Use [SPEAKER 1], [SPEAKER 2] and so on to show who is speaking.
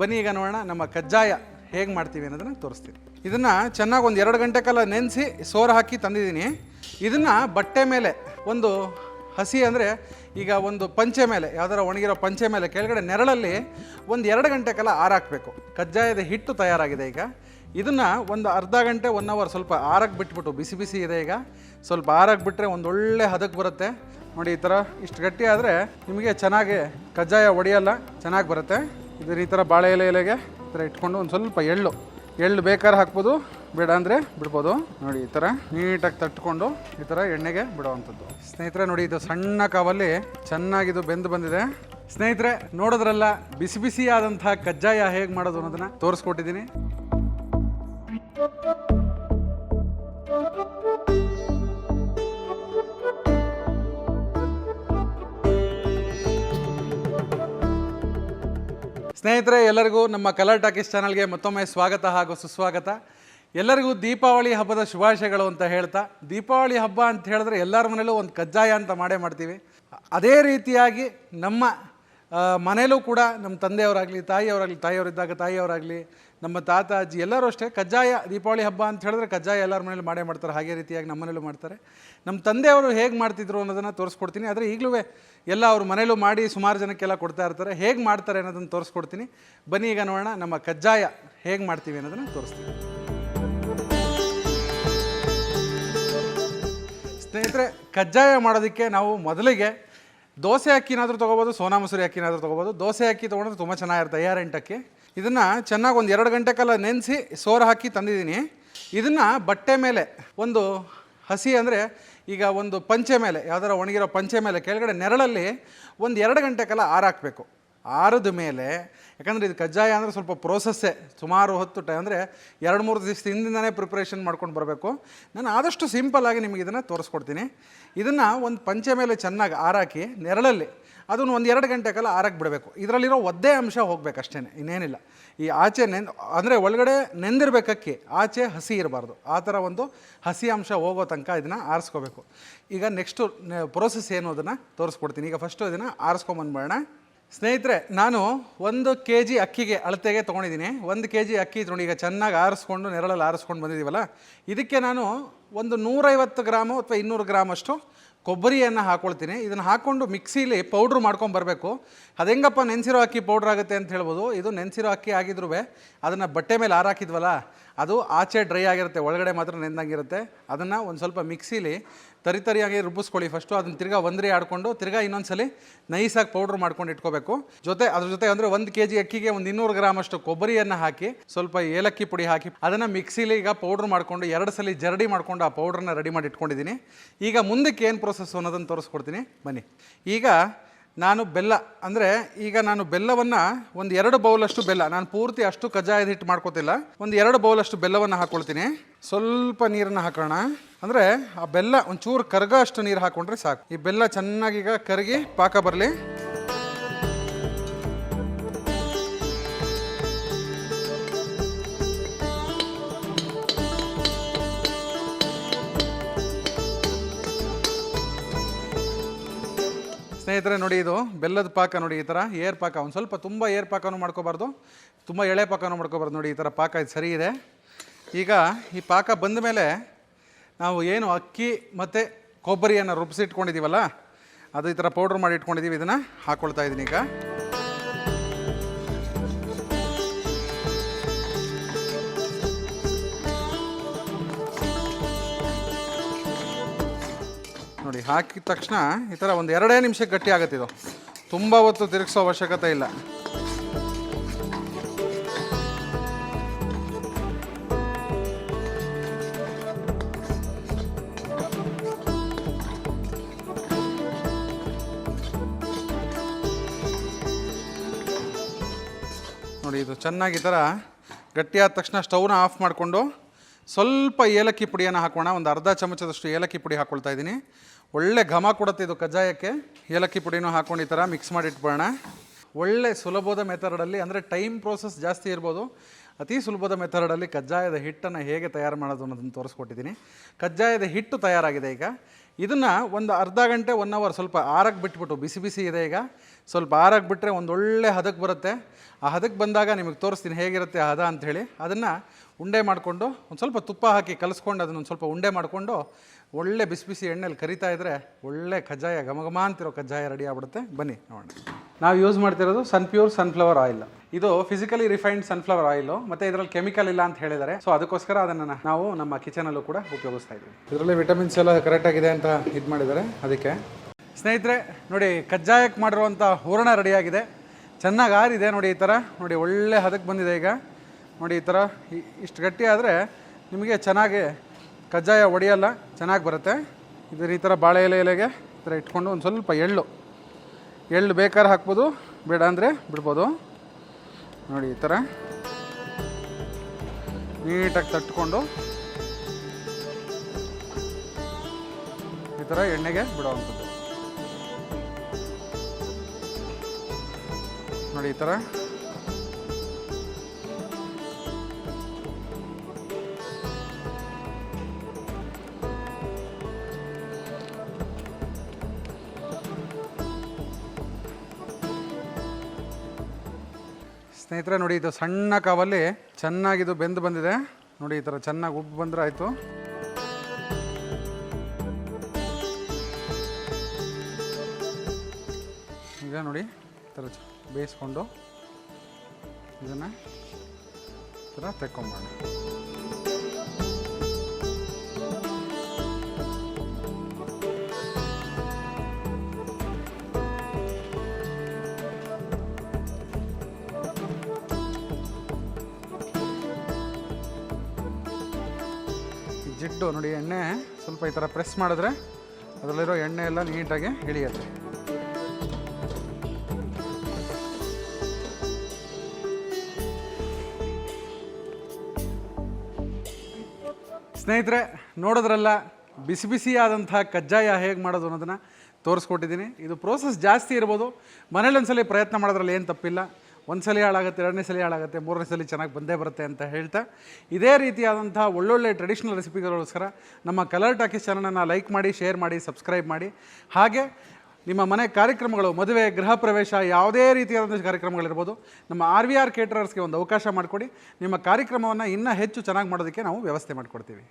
[SPEAKER 1] ಬನ್ನಿ ಈಗ ನೋಡೋಣ ನಮ್ಮ ಕಜ್ಜಾಯ ಹೇಗೆ ಮಾಡ್ತೀವಿ ಅನ್ನೋದನ್ನ ತೋರಿಸ್ತೀನಿ. ಇದನ್ನು ಚೆನ್ನಾಗಿ ಒಂದು ಎರಡು ಗಂಟೆ ಕಾಲ ನೆನೆಸಿ ಸೋರ ಹಾಕಿ ತಂದಿದ್ದೀನಿ. ಇದನ್ನು ಬಟ್ಟೆ ಮೇಲೆ ಒಂದು ಹಸಿ ಅಂದರೆ ಈಗ ಒಂದು ಪಂಚೆ ಮೇಲೆ, ಯಾವ್ದಾರ ಒಣಗಿರೋ ಪಂಚೆ ಮೇಲೆ ಕೆಳಗಡೆ ನೆರಳಲ್ಲಿ ಒಂದು ಎರಡು ಗಂಟೆ ಕಾಲ ಆರಾಕಬೇಕು. ಕಜ್ಜಾಯದ ಹಿಟ್ಟು ತಯಾರಾಗಿದೆ ಈಗ. ಇದನ್ನು ಒಂದು ಅರ್ಧ ಗಂಟೆ ಒನ್ ಅವರ್ ಸ್ವಲ್ಪ ಆರಕ್ಕೆ ಬಿಟ್ಬಿಟ್ಟು, ಬಿಸಿ ಬಿಸಿ ಇದೆ ಈಗ. ಸ್ವಲ್ಪ ಆರಕ್ಕೆ ಬಿಟ್ಟರೆ ಒಂದು ಒಳ್ಳೆ ಹದಕ್ಕೆ ಬರುತ್ತೆ. ನೋಡಿ ಈ ಥರ ಇಷ್ಟು ಗಟ್ಟಿ ಆದರೆ ನಿಮಗೆ ಚೆನ್ನಾಗಿ ಕಜ್ಜಾಯ ಒಡೆಯಲ್ಲ, ಚೆನ್ನಾಗಿ ಬರುತ್ತೆ. ಇದನ್ನ ಈ ಥರ ಬಾಳೆ ಎಲೆ ಎಲೆಗೆ ಈ ಥರ ಇಟ್ಕೊಂಡು ಒಂದು ಸ್ವಲ್ಪ ಎಳ್ಳು. ಎಳ್ಳು ಬೇಕಾದ್ರೆ ಹಾಕ್ಬೋದು, ಬೇಡ ಅಂದರೆ ಬಿಡ್ಬೋದು. ನೋಡಿ ಈ ಥರ ನೀಟಾಗಿ ತಟ್ಕೊಂಡು ಈ ಥರ ಎಣ್ಣೆಗೆ ಬಿಡುವಂಥದ್ದು. ಸ್ನೇಹಿತರೆ, ನೋಡಿ ಇದು ಸಣ್ಣ ಕಾವಲ್ಲಿ ಚೆನ್ನಾಗಿದು ಬೆಂದು ಬಂದಿದೆ. ಸ್ನೇಹಿತರೆ, ನೋಡೋದ್ರಲ್ಲ ಬಿಸಿ ಬಿಸಿ ಕಜ್ಜಾಯ ಹೇಗೆ ಮಾಡೋದು ಅನ್ನೋದನ್ನ ತೋರಿಸ್ಕೊಟ್ಟಿದ್ದೀನಿ. ಸ್ನೇಹಿತರೆ, ಎಲ್ಲರಿಗೂ ನಮ್ಮ ಕಲರ್ ಟಾಕೀಸ್ ಚಾನಲ್ಗೆ ಮತ್ತೊಮ್ಮೆ ಸ್ವಾಗತ ಹಾಗೂ ಸುಸ್ವಾಗತ. ಎಲ್ಲರಿಗೂ ದೀಪಾವಳಿ ಹಬ್ಬದ ಶುಭಾಶಯಗಳು ಅಂತ ಹೇಳ್ತಾ, ದೀಪಾವಳಿ ಹಬ್ಬ ಅಂತ ಹೇಳಿದ್ರೆ ಎಲ್ಲರ ಮನೇಲೂ ಒಂದು ಕಜ್ಜಾಯ ಅಂತ ಮಾಡೇ ಮಾಡ್ತೀವಿ. ಅದೇ ರೀತಿಯಾಗಿ ನಮ್ಮ ಮನೆಯಲ್ಲೂ ಕೂಡ ನಮ್ಮ ತಂದೆಯವರಾಗಲಿ, ತಾಯಿಯವರಾಗಲಿ, ತಾಯಿಯವರಿದ್ದಾಗ ತಾಯಿಯವರಾಗಲಿ, ನಮ್ಮ ತಾತ, ಅಜ್ಜಿ ಎಲ್ಲರೂ ಅಷ್ಟೇ ಕಜ್ಜಾಯ, ದೀಪಾವಳಿ ಹಬ್ಬ ಅಂತ ಹೇಳಿದ್ರೆ ಕಜ್ಜಾಯ ಎಲ್ಲರ ಮನೇಲಿ ಮಾಡೇ ಮಾಡ್ತಾರೆ. ಹಾಗೇ ರೀತಿಯಾಗಿ ನಮ್ಮ ಮನೇಲೂ ಮಾಡ್ತಾರೆ. ನಮ್ಮ ತಂದೆಯವರು ಹೇಗೆ ಮಾಡ್ತಿದ್ರು ಅನ್ನೋದನ್ನು ತೋರಿಸ್ಕೊಡ್ತೀನಿ. ಆದರೆ ಈಗಲೂ ಎಲ್ಲ ಅವರು ಮನೇಲೂ ಮಾಡಿ ಸುಮಾರು ಜನಕ್ಕೆಲ್ಲ ಕೊಡ್ತಾ ಇರ್ತಾರೆ. ಹೇಗೆ ಮಾಡ್ತಾರೆ ಅನ್ನೋದನ್ನು ತೋರಿಸ್ಕೊಡ್ತೀನಿ. ಬನ್ನಿ ಈಗ ನೋಡೋಣ ನಮ್ಮ ಕಜ್ಜಾಯ ಹೇಗೆ ಮಾಡ್ತೀವಿ ಅನ್ನೋದನ್ನು ತೋರಿಸ್ತೀನಿ. ಸ್ನೇಹಿತರೆ, ಕಜ್ಜಾಯ ಮಾಡೋದಕ್ಕೆ ನಾವು ಮೊದಲಿಗೆ ದೋಸೆ ಅಕ್ಕಿನಾದರೂ ತೊಗೋಬೋದು, ಸೋನಾ ಮಸೂರಿ ಅಕ್ಕಿನಾದರೂ ತೊಗೋಬೋದು. ದೋಸೆ ಅಕ್ಕಿ ತೊಗೊಂಡ್ರೆ ತುಂಬ ಚೆನ್ನಾಗಿರುತ್ತೆ ಐ ಆರ್ ಇದನ್ನು ಚೆನ್ನಾಗಿ ಒಂದು ಎರಡು ಗಂಟೆ ಕಾಲ ನೆನೆಸಿ ಸೋರ ಹಾಕಿ ತಂದಿದ್ದೀನಿ. ಇದನ್ನು ಬಟ್ಟೆ ಮೇಲೆ ಒಂದು ಹಸಿ ಅಂದರೆ ಈಗ ಒಂದು ಪಂಚೆ ಮೇಲೆ, ಯಾವ್ದಾರ ಒಣಗಿರೋ ಪಂಚೆ ಮೇಲೆ ಕೆಳಗಡೆ ನೆರಳಲ್ಲಿ ಒಂದು ಎರಡು ಗಂಟೆ ಕಾಲ ಆರಾಕಬೇಕು ಆರದ ಮೇಲೆ, ಯಾಕಂದರೆ ಇದು ಕಜ್ಜಾಯ ಅಂದರೆ ಸ್ವಲ್ಪ ಪ್ರೋಸೆಸ್ಸೇ ಸುಮಾರು ಹೊತ್ತು ಟೈ ಅಂದರೆ ಎರಡು ಮೂರು ದಿವಸ ಹಿಂದಿಂದನೇ ಪ್ರಿಪ್ರೇಷನ್ ಮಾಡ್ಕೊಂಡು ಬರಬೇಕು. ನಾನು ಆದಷ್ಟು ಸಿಂಪಲ್ಲಾಗಿ ನಿಮಗೆ ಇದನ್ನು ತೋರಿಸ್ಕೊಡ್ತೀನಿ. ಇದನ್ನು ಒಂದು ಪಂಚೆ ಮೇಲೆ ಚೆನ್ನಾಗಿ ಆರಾಕಿ ನೆರಳಲ್ಲಿ ಅದನ್ನು ಒಂದು ಎರಡು ಗಂಟೆ ಕಾಲ ಆರಕ್ಕೆ ಬಿಡಬೇಕು. ಇದರಲ್ಲಿರೋ ಒದ್ದೆ ಅಂಶ ಹೋಗ್ಬೇಕು ಅಷ್ಟೇ ಇನ್ನೇನಿಲ್ಲ. ಈ ಆಚೆ ನೆನ್, ಅಂದರೆ ಒಳಗಡೆ ನೆಂದಿರ್ಬೇಕು ಅಕ್ಕಿ ಆಚೆ ಹಸಿ ಇರಬಾರ್ದು. ಆ ಥರ ಒಂದು ಹಸಿ ಅಂಶ ಹೋಗೋ ತನಕ ಇದನ್ನು ಆರಿಸ್ಕೋಬೇಕು. ಈಗ ನೆಕ್ಸ್ಟು ಪ್ರೋಸೆಸ್ ಏನು ಅದನ್ನು ತೋರಿಸ್ಕೊಡ್ತೀನಿ. ಈಗ ಫಸ್ಟು ಇದನ್ನು ಆರಿಸ್ಕೊಂಬಂದ್ಬೇಡ ಸ್ನೇಹಿತರೆ, ನಾನು ಒಂದು ಕೆ ಜಿ ಅಕ್ಕಿಗೆ ಅಳತೆಗೆ ತೊಗೊಂಡಿದ್ದೀನಿ. ಒಂದು ಕೆ ಜಿ ಅಕ್ಕಿ ತೊಗೊಂಡು ಈಗ ಚೆನ್ನಾಗಿ ಆರಿಸ್ಕೊಂಡು, ನೆರಳಲ್ಲಿ ಆರಿಸ್ಕೊಂಡು ಬಂದಿದ್ದೀವಲ್ಲ ಇದಕ್ಕೆ ನಾನು ಒಂದು ನೂರೈವತ್ತು ಗ್ರಾಮು ಅಥವಾ ಇನ್ನೂರು ಗ್ರಾಮ್ ಅಷ್ಟು ಕೊಬ್ಬರಿಯನ್ನು ಹಾಕ್ಕೊಳ್ತೀನಿ ಇದನ್ನು ಹಾಕ್ಕೊಂಡು ಮಿಕ್ಸಿಲಿ ಪೌಡ್ರ್ ಮಾಡ್ಕೊಂಡು ಬರಬೇಕು. ಅದು ಹೆಂಗಪ್ಪ ನೆನೆಸಿರೋ ಅಕ್ಕಿ ಪೌಡ್ರ್ ಆಗುತ್ತೆ ಅಂತ ಹೇಳ್ಬೋದು. ಇದು ನೆನೆಸಿರೋ ಅಕ್ಕಿ ಆಗಿದ್ರೂ ಅದನ್ನು ಬಟ್ಟೆ ಮೇಲೆ ಆರಾಕಿದ್ವಲ್ಲ? ಅದು ಆಚೆ ಡ್ರೈ ಆಗಿರುತ್ತೆ, ಒಳಗಡೆ ಮಾತ್ರ ನೆಂದಂಗಿರುತ್ತೆ. ಅದನ್ನು ಒಂದು ಸ್ವಲ್ಪ ಮಿಕ್ಸಿಲಿ ತರಿ ತರಿಯಾಗಿ ರುಬ್ಬಿಸ್ಕೊಳ್ಳಿ. ಫಸ್ಟು ಅದನ್ನು ತಿರ್ಗಾ ಒಂದ್ರಿ ಆಡ್ಕೊಂಡು, ತಿರ್ಗಾ ಇನ್ನೊಂದ್ಸಲಿ ನೈಸಾಗಿ ಪೌಡ್ರ್ ಮಾಡ್ಕೊಂಡು ಇಟ್ಕೋಬೇಕು. ಜೊತೆ, ಅದ್ರ ಜೊತೆ ಅಂದರೆ ಒಂದು ಕೆ ಜಿ ಅಕ್ಕಿಗೆ ಒಂದು ಇನ್ನೂರು ಗ್ರಾಮ್ ಅಷ್ಟು ಕೊಬ್ಬರಿಯನ್ನು ಹಾಕಿ, ಸ್ವಲ್ಪ ಏಲಕ್ಕಿ ಪುಡಿ ಹಾಕಿ, ಅದನ್ನು ಮಿಕ್ಸಿಲಿ ಈಗ ಪೌಡ್ರ್ ಮಾಡಿಕೊಂಡು ಎರಡು ಸಲ ಜರಡಿ ಮಾಡಿಕೊಂಡು ಆ ಪೌಡ್ರನ್ನ ರೆಡಿ ಮಾಡಿ ಇಟ್ಕೊಂಡಿದ್ದೀನಿ. ಈಗ ಮುಂದಕ್ಕೆ ಏನು ಪ್ರೋಸೆಸ್ ಅನ್ನೋದನ್ನು ತೋರಿಸ್ಕೊಡ್ತೀನಿ. ಬನ್ನಿ. ಈಗ ನಾನು ಬೆಲ್ಲ, ಅಂದರೆ ಈಗ ನಾನು ಬೆಲ್ಲವನ್ನು ಒಂದು ಎರಡು ಬೌಲಷ್ಟು ಬೆಲ್ಲ, ನಾನು ಪೂರ್ತಿ ಅಷ್ಟು ಕಜ್ಜಾಯದ ಹಿಟ್ಟು ಮಾಡ್ಕೋತಿಲ್ಲ, ಒಂದು ಎರಡು ಬೌಲಷ್ಟು ಬೆಲ್ಲವನ್ನು ಹಾಕ್ಕೊಳ್ತೀನಿ ಸ್ವಲ್ಪ ನೀರನ್ನು ಹಾಕೋಣ. ಅಂದರೆ ಆ ಬೆಲ್ಲ ಒಂಚೂರು ಕರ್ಗ ಅಷ್ಟು ನೀರು ಹಾಕ್ಕೊಂಡ್ರೆ ಸಾಕು. ಈ ಬೆಲ್ಲ ಚೆನ್ನಾಗಿ ಈಗ ಕರಗಿ ಪಾಕ ಬರಲಿ. ಸ್ನೇಹಿತರೆ, ನೋಡಿ ಇದು ಬೆಲ್ಲದ ಪಾಕ ನೋಡಿ ಈ ಥರ ಏರ್ ಪಾಕ, ಒಂದು ಸ್ವಲ್ಪ ತುಂಬ ಏರ್ ಪಾಕನೂ ಮಾಡ್ಕೋಬಾರ್ದು. ತುಂಬ ಎಳೆ ಪಾಕನೂ ಮಾಡ್ಕೋಬಾರ್ದು ನೋಡಿ ಈ ಥರ ಪಾಕ ಇದು ಸರಿ ಇದೆ. ಈಗ ಈ ಪಾಕ ಬಂದ ಮೇಲೆ ನಾವು ಏನು ಅಕ್ಕಿ ಮತ್ತು ಕೊಬ್ಬರಿಯನ್ನು ರುಬ್ಬಿಸಿಟ್ಕೊಂಡಿದ್ದೀವಲ್ಲ ಅದು ಈ ಥರ ಪೌಡ್ರ್ ಮಾಡಿ ಇಟ್ಕೊಂಡಿದ್ದೀವಿ ಇದನ್ನು ಹಾಕ್ಕೊಳ್ತಾ ಇದ್ದೀನಿ ಈಗ. ನೋಡಿ, ಹಾಕಿದ ತಕ್ಷಣ ಈ ಥರ ಒಂದು ಎರಡೇ ನಿಮಿಷಕ್ಕೆ ಗಟ್ಟಿ ಆಗುತ್ತೆ ಇದು. ತುಂಬ ಹೊತ್ತು ತಿರುಗಿಸೋ ಅವಶ್ಯಕತೆ ಇಲ್ಲ. ನೋಡಿ, ಇದು ಚೆನ್ನಾಗಿ ಈ ಥರ ಗಟ್ಟಿಯಾದ ತಕ್ಷಣ ಸ್ಟವ್ನ ಆಫ್ ಮಾಡಿಕೊಂಡು ಸ್ವಲ್ಪ ಏಲಕ್ಕಿ ಪುಡಿಯನ್ನು ಹಾಕೋಣ. ಒಂದು ಅರ್ಧ ಚಮಚದಷ್ಟು ಏಲಕ್ಕಿ ಪುಡಿ ಹಾಕ್ಕೊಳ್ತಾ ಇದ್ದೀನಿ. ಒಳ್ಳೆ ಘಮ ಕೊಡುತ್ತೆ ಇದು ಕಜ್ಜಾಯಕ್ಕೆ. ಏಲಕ್ಕಿ ಪುಡಿನೂ ಹಾಕೊಂಡು ಈ ಥರ ಮಿಕ್ಸ್ ಮಾಡಿ ಇಟ್ಬಿಡೋಣ ಒಳ್ಳೆ ಸುಲಭದ ಮೆಥಡಲ್ಲಿ, ಅಂದರೆ ಟೈಮ್ ಪ್ರೋಸೆಸ್ ಜಾಸ್ತಿ ಇರ್ಬೋದು. ಅತಿ ಸುಲಭದ ಮೆಥಡಲ್ಲಿ ಕಜ್ಜಾಯದ ಹಿಟ್ಟನ್ನು ಹೇಗೆ ತಯಾರು ಮಾಡೋದು ಅನ್ನೋದನ್ನು ತೋರಿಸ್ಕೊಟ್ಟಿದ್ದೀನಿ. ಕಜ್ಜಾಯದ ಹಿಟ್ಟು ತಯಾರಾಗಿದೆ ಈಗ. ಇದನ್ನು ಒಂದು ಅರ್ಧ ಗಂಟೆ ಒನ್ ಅವರ್ ಸ್ವಲ್ಪ ಆರಕ್ಕೆ ಬಿಟ್ಬಿಟ್ಟು, ಬಿಸಿ ಬಿಸಿ ಇದೆ ಈಗ. ಸ್ವಲ್ಪ ಆರಕ್ಕೆ ಒಂದು ಒಳ್ಳೆ ಹದಕ್ಕೆ ಬರುತ್ತೆ. ಆ ಹದಕ್ಕೆ ಬಂದಾಗ ನಿಮಗೆ ತೋರಿಸ್ತೀನಿ ಹೇಗಿರುತ್ತೆ ಹದ ಅಂಥೇಳಿ ಅದನ್ನು ಉಂಡೆ ಮಾಡಿಕೊಂಡು, ಒಂದು ಸ್ವಲ್ಪ ತುಪ್ಪ ಹಾಕಿ ಕಲಿಸ್ಕೊಂಡು ಅದನ್ನು ಒಂದು ಸ್ವಲ್ಪ ಉಂಡೆ ಮಾಡಿಕೊಂಡು, ಒಳ್ಳೆ ಬಿಸಿ ಬಿಸಿ ಎಣ್ಣೆಲಿ ಕರಿತಾ ಇದ್ದರೆ ಒಳ್ಳೆ ಕಜ್ಜಾಯ ಘಮಘಮ ಅಂತಿರೋ ಕಜ್ಜಾಯ ರೆಡಿ ಆಗ್ಬಿಡುತ್ತೆ. ಬನ್ನಿ ನೋಡೋಣ. ನಾವು ಯೂಸ್ ಮಾಡ್ತಿರೋದು ಸನ್ ಪ್ಯೂರ್ ಸನ್ಫ್ಲವರ್ ಆಯಿಲ್. ಇದು ಫಿಸಿಕಲಿ ರಿಫೈನ್ಡ್ ಸನ್ಫ್ಲವರ್ ಆಯಿಲು ಮತ್ತೆ ಇದರಲ್ಲಿ ಕೆಮಿಕಲ್ ಇಲ್ಲ ಅಂತ ಹೇಳಿದ್ದಾರೆ. ಸೊ ಅದಕ್ಕೋಸ್ಕರ ಅದನ್ನ ನಾವು ನಮ್ಮ ಕಿಚನ್ ಅಲ್ಲೂ ಕೂಡ ಉಪಯೋಗಿಸ್ತಾ ಇದ್ದೀವಿ. ಇದರಲ್ಲಿ ವಿಟಮಿನ್ಸ್ ಎಲ್ಲ ಕರೆಕ್ಟಾಗಿದೆ ಅಂತ ಇದು ಮಾಡಿದ್ದಾರೆ ಅದಕ್ಕೆ. ಸ್ನೇಹಿತರೆ, ನೋಡಿ ಕಜ್ಜಾಯಕ್ಕೆ ಮಾಡಿರುವಂಥ ಹೂರಣ ರೆಡಿಯಾಗಿದೆ ಚೆನ್ನಾಗಿ ಆರಿದೆ ನೋಡಿ ಈ ಥರ ನೋಡಿ, ಒಳ್ಳೆ ಹದಕ್ಕೆ ಬಂದಿದೆ ಈಗ. ನೋಡಿ ಈ ಇ- ಇಷ್ಟು ಗಟ್ಟಿ ಆದ್ರೆ ನಿಮಗೆ ಚೆನ್ನಾಗಿ ಕಜ್ಜಾಯ ಒಡೆಯಲ್ಲ, ಚೆನ್ನಾಗಿ ಬರುತ್ತೆ. ಇದರ ಈ ಥರ ಬಾಳೆ ಎಲೆ ಎಲೆಗೆ ಈ ಥರ ಇಟ್ಕೊಂಡು ಒಂದು ಸ್ವಲ್ಪ ಎಳ್ಳು. ಎಳ್ಳು ಬೇಕಾದ್ರೆ ಹಾಕ್ಬೋದು, ಬೇಡ ಅಂದರೆ ಬಿಡ್ಬೋದು. ನೋಡಿ ಈ ಥರ. ನೀಟಾಗಿ ತಟ್ಕೊಂಡು ಈ ಥರ ಎಣ್ಣೆಗೆ ಬಿಡೋವಂಥದ್ದು. ನೋಡಿ ಈ ಥರ. ಸ್ನೇಹಿತರೆ, ನೋಡಿ ಇದು ಸಣ್ಣ ಕಾವಲ್ಲಿ, ಚೆನ್ನಾಗಿದು ಬೆಂದು ಬಂದಿದೆ. ನೋಡಿ ಈ ಥರ ಚೆನ್ನಾಗಿ ಉಬ್ಬು ಬಂದ್ರೆ ಆಯಿತು. ಈಗ ನೋಡಿ ಈ ಥರ ಬೇಯಿಸ್ಕೊಂಡು ಇದನ್ನು ಥರ ತೆಕ್ಕೊಂಬೋಣ ಜಿಡ್ಡು ನೋಡಿ, ಎಣ್ಣೆ ಸ್ವಲ್ಪ ಈ ಥರ ಪ್ರೆಸ್ ಮಾಡಿದ್ರೆ ಅದರಲ್ಲಿರೋ ಎಣ್ಣೆ ಎಲ್ಲ ನೀಟಾಗಿ ಇಳಿಯುತ್ತೆ. ಸ್ನೇಹಿತರೆ, ನೋಡೋದ್ರಲ್ಲ ಬಿಸಿ ಬಿಸಿಯಾದಂಥ ಕಜ್ಜಾಯ ಹೇಗೆ ಮಾಡೋದು ಅನ್ನೋದನ್ನು ತೋರಿಸ್ಕೊಟ್ಟಿದ್ದೀನಿ. ಇದು ಪ್ರೋಸೆಸ್ ಜಾಸ್ತಿ ಇರ್ಬೋದು. ಮನೇಲಿ ಒಂದ್ಸಲಿ ಪ್ರಯತ್ನ ಮಾಡೋದ್ರಲ್ಲಿ ಏನು ತಪ್ಪಿಲ್ಲ. ಒಂದು ಸಲ ಹಾಳಾಗುತ್ತೆ, ಎರಡನೇ ಸಲ ಹಾಳಾಗುತ್ತೆ, ಮೂರನೇ ಸಲ ಚೆನ್ನಾಗಿ ಬಂದೇ ಬರುತ್ತೆ ಅಂತ ಹೇಳ್ತಾ ಇದೇ ರೀತಿಯಾದಂಥ ಒಳ್ಳೊಳ್ಳೆ ಟ್ರೆಡಿಷ್ನಲ್ ರೆಸಿಪಿಗಳೋಸ್ಕರ ನಮ್ಮ ಕಲರ್ ಟಾಕೀಸ್ ಚಾನಲನ್ನು ಲೈಕ್ ಮಾಡಿ ಶೇರ್ ಮಾಡಿ ಸಬ್ಸ್ಕ್ರೈಬ್ ಮಾಡಿ. ಹಾಗೆ ನಿಮ್ಮ ಮನೆ ಕಾರ್ಯಕ್ರಮಗಳು, ಮದುವೆ, ಗೃಹ ಪ್ರವೇಶ ಯಾವುದೇ ರೀತಿಯಾದಂಥ ಕಾರ್ಯಕ್ರಮಗಳಿರ್ಬೋದು, ನಮ್ಮ ಆರ್ ವಿ ಆರ್ ಕೇಟರರ್ಸ್ಗೆ ಒಂದು ಅವಕಾಶ ಮಾಡಿಕೊಡಿ. ನಿಮ್ಮ ಕಾರ್ಯಕ್ರಮವನ್ನು ಇನ್ನೂ ಹೆಚ್ಚು ಚೆನ್ನಾಗಿ ಮಾಡೋದಕ್ಕೆ ನಾವು ವ್ಯವಸ್ಥೆ ಮಾಡಿಕೊಡ್ತೀವಿ.